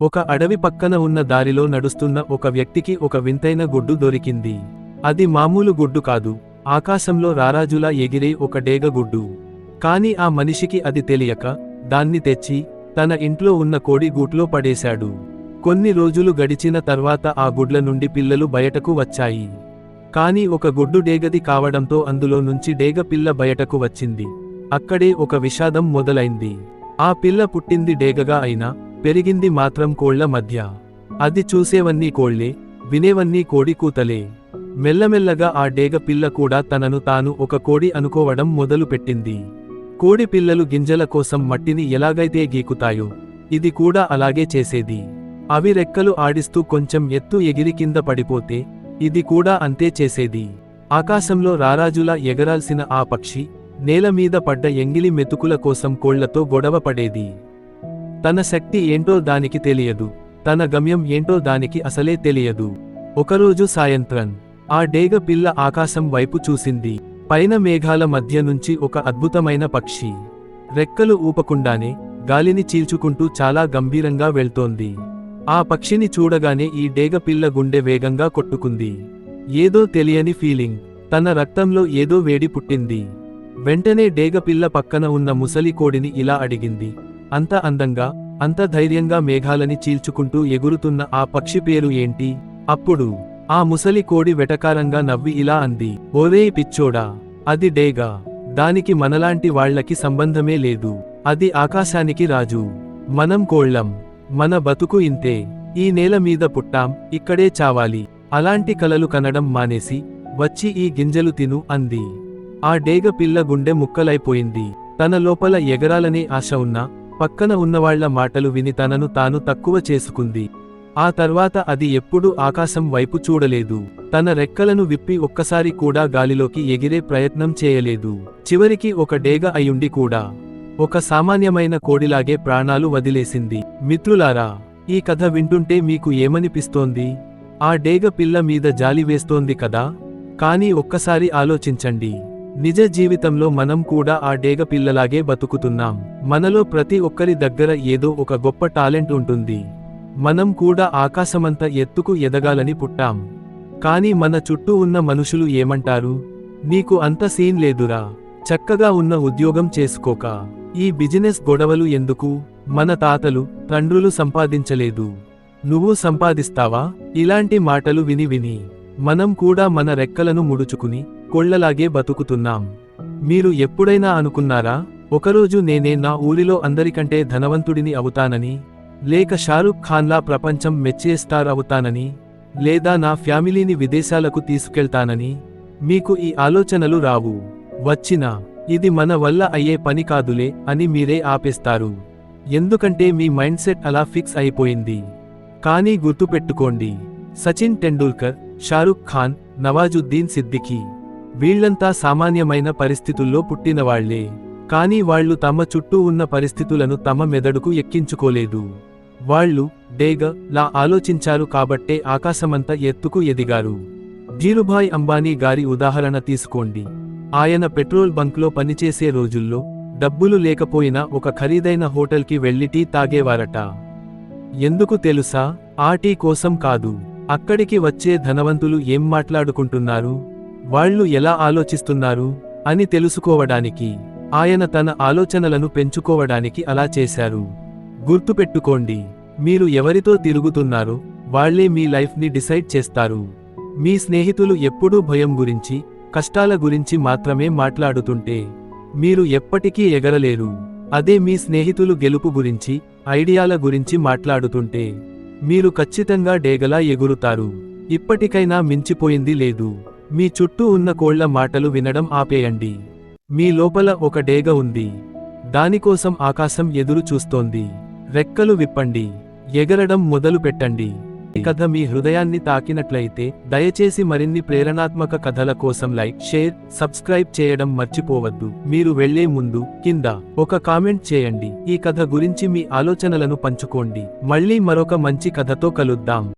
ఒక అడవి పక్కన ఉన్న దారిలో నడుస్తున్న ఒక వ్యక్తికి ఒక వింతైన గుడ్డు దొరికింది. అది మామూలు గుడ్డు కాదు. ఆకాశంలో రారాజులా ఎగిరే ఒక డేగ గుడ్డు. కాని ఆ మనిషికి అది తెలియక దాన్ని తెచ్చి తన ఇంట్లో ఉన్న కోడి గూట్లో పడేశాడు. కొన్ని రోజులు గడిచిన తర్వాత ఆ గుడ్ల నుండి పిల్లలు బయటకు వచ్చాయి. కాని ఒక గుడ్డు డేగది కావడంతో అందులో నుంచి డేగ పిల్ల బయటకు వచ్చింది. అక్కడే ఒక విషాదం మొదలైంది. ఆ పిల్ల పుట్టింది డేగగా అయినా పెరిగింది మాత్రం కోళ్ళ మధ్య. అది చూసేవన్నీ కోళ్ళే వినేవన్నీ కోడి కూతలే. మెల్లమెల్లగా ఆ డేగ పిల్ల కూడా తనను తాను ఒక కోడి అనుకోవడం మొదలుపెట్టింది కోడి పిల్లలు గింజల కోసం మట్టిని ఎలాగైతే గీకుతాయో ఇది కూడా అలాగే చేసేది. అవి రెక్కలు ఆడిస్తూ కొంచెం ఎత్తు ఎగిరి కింద పడిపోతే ఇది కూడా అంతే చేసేది. ఆకాశంలో రారాజులా ఎగరాల్సిన ఆ పక్షి నేల మీద పడ్డ ఎంగిలి మెతుకుల కోసం కోళ్ళతో గొడవ పడేది. తన శక్తి ఏంటో దానికి తెలియదు తన గమ్యం ఏంటో దానికి అసలే తెలియదు. ఒకరోజు సాయంత్రం ఆ డేగ పిల్ల ఆకాశం వైపు చూసింది. పైన మేఘాల మధ్య నుంచి ఒక అద్భుతమైన పక్షి. రెక్కలు ఊపకుండానే గాలిని చీల్చుకుంటూ చాలా గంభీరంగా వెళ్తోంది. ఆ పక్షిని చూడగానే ఈ డేగ పిల్ల గుండె వేగంగా కొట్టుకుంది. ఏదో తెలియని ఫీలింగ్ తన రక్తంలో ఏదో వేడి పుట్టింది. వెంటనే డేగ పిల్ల పక్కన ఉన్న ముసలి కోడిని ఇలా అడిగింది అంత అందంగా అంత ధైర్యంగా మేఘాలని చీల్చుకుంటూ ఎగురుతున్న ఆ పక్షి పేరు ఏంటి? అప్పుడు ఆ ముసలి కోడి వెటకారంగా నవ్వి ఇలా అంది ఓరే పిచ్చోడా అది డేగా దానికి మనలాంటి వాళ్ళకి సంబంధమే లేదు అది ఆకాశానికి రాజు మనం కోళ్ళం మన బతుకు ఇంతే ఈ నేల మీద పుట్టాం ఇక్కడే చావాలి అలాంటి కలలు కనడం మానేసి వచ్చి ఈ గింజలు తిను అంది. ఆ డేగ పిల్ల గుండె ముక్కలైపోయింది తన లోపల ఎగరాలనే ఆశ ఉన్నా పక్కన ఉన్నవాళ్ళ మాటలు విని తనను తాను తక్కువ చేసుకుంది. ఆ తర్వాత అది ఎప్పుడూ ఆకాశం వైపు చూడలేదు. తన రెక్కలను విప్పి ఒక్కసారి కూడా గాలిలోకి ఎగిరే ప్రయత్నం చేయలేదు. చివరికి ఒక డేగ అయుండి కూడా ఒక సామాన్యమైన కోడిలాగే ప్రాణాలు వదిలేసింది. మిత్రులారా ఈ కథ వింటుంటే మీకు ఏమనిపిస్తోంది? ఆ డేగ పిల్ల మీద జాలి వేస్తోంది కదా? కానీ ఒక్కసారి ఆలోచించండి. నిజ జీవితంలో మనం కూడా ఆ డేగ పిల్లలాగే బతుకుతున్నాం. మనలో ప్రతి ఒక్కరి దగ్గర ఏదో ఒక గొప్ప టాలెంట్ ఉంటుంది. మనం కూడా ఆకాశమంత ఎత్తుకు ఎదగాలని పుట్టాం. కానీ మన చుట్టూ ఉన్న మనుషులు ఏమంటారు? నీకు అంత సీన్ లేదురా. చక్కగా ఉన్న ఉద్యోగం చేసుకోక. ఈ బిజినెస్ గొడవలు ఎందుకు? మన తాతలు తండ్రులు సంపాదించలేదు. నువ్వు సంపాదిస్తావా? ఇలాంటి మాటలు విని విని. మనం కూడా మన రెక్కలను ముడుచుకుని కొళ్ళలాగే బతుకుతున్నాం. మీరు ఎప్పుడైనా అనుకున్నారా ఒకరోజు నేనే నా ఊరిలో అందరికంటే ధనవంతుడిని అవుతానని లేక షారుఖ్ ఖాన్లా ప్రపంచం మెచ్చే స్టార్ అవుతానని లేదా నా ఫ్యామిలీని విదేశాలకు తీసుకెళ్తానని మీకు ఈ ఆలోచనలు రావు. వచ్చినా ఇది మన వల్ల అయ్యే పని కాదులే అని మీరే ఆపేస్తారు. ఎందుకంటే మీ మైండ్ సెట్ అలా ఫిక్స్ అయిపోయింది. కానీ గుర్తుపెట్టుకోండి సచిన్ టెండూల్కర్ షారుఖ్ ఖాన్ నవాజుద్దీన్ సిద్దికీ వీళ్ళంతా సామాన్యమైన పరిస్థితుల్లో పుట్టినవాళ్ళే. కానీ వాళ్ళు తమ చుట్టూ ఉన్న పరిస్థితులను తమ మెదడుకు ఎక్కించుకోలేదు. వాళ్ళు డేగ లా ఆలోచించారు కాబట్టే ఆకాశమంత ఎత్తుకు ఎదిగారు. ధీరుభాయ్ అంబానీ గారి ఉదాహరణ తీసుకోండి. ఆయన పెట్రోల్ బంక్లో పనిచేసే రోజుల్లో డబ్బులు లేకపోయినా ఒక ఖరీదైన హోటల్కి వెళ్ళి టీ తాగేవారట. ఎందుకు తెలుసా? ఆ టీ కోసం కాదు. అక్కడికి వచ్చే ధనవంతులు ఏం మాట్లాడుకుంటున్నారు? వాళ్ళు ఎలా ఆలోచిస్తున్నారు అని తెలుసుకోవడానికి ఆయన తన ఆలోచనలను పెంచుకోవడానికి అలా చేశారు. గుర్తుపెట్టుకోండి మీరు ఎవరితో తిరుగుతున్నారో వాళ్ళే మీ లైఫ్ని డిసైడ్ చేస్తారు. మీ స్నేహితులు ఎప్పుడూ భయం గురించి కష్టాల గురించి మాత్రమే మాట్లాడుతుంటే మీరు ఎప్పటికీ ఎగరలేరు. అదే మీ స్నేహితులు గెలుపు గురించి ఐడియాల గురించి మాట్లాడుతుంటే మీరు ఖచ్చితంగా డేగలా ఎగురుతారు. ఇప్పటికైనా మించిపోయింది లేదు. మీ చుట్టూ ఉన్న కోళ్ళ మాటలు వినడం ఆపేయండి. మీ లోపల ఒక డేగ ఉంది. దానికోసం ఆకాశం ఎదురు చూస్తోంది. రెక్కలు విప్పండి. ఎగరడం మొదలు పెట్టండి. ఈ కథ మీ హృదయాన్ని తాకినట్లయితే దయచేసి మరిన్ని ప్రేరణాత్మక కథల కోసం లైక్ షేర్ సబ్స్క్రైబ్ చేయడం మర్చిపోవద్దు. మీరు వెళ్ళే ముందు కింద ఒక కామెంట్ చేయండి. ఈ కథ గురించి మీ ఆలోచనలను పంచుకోండి. మళ్ళీ మరొక మంచి కథతో కలుద్దాం.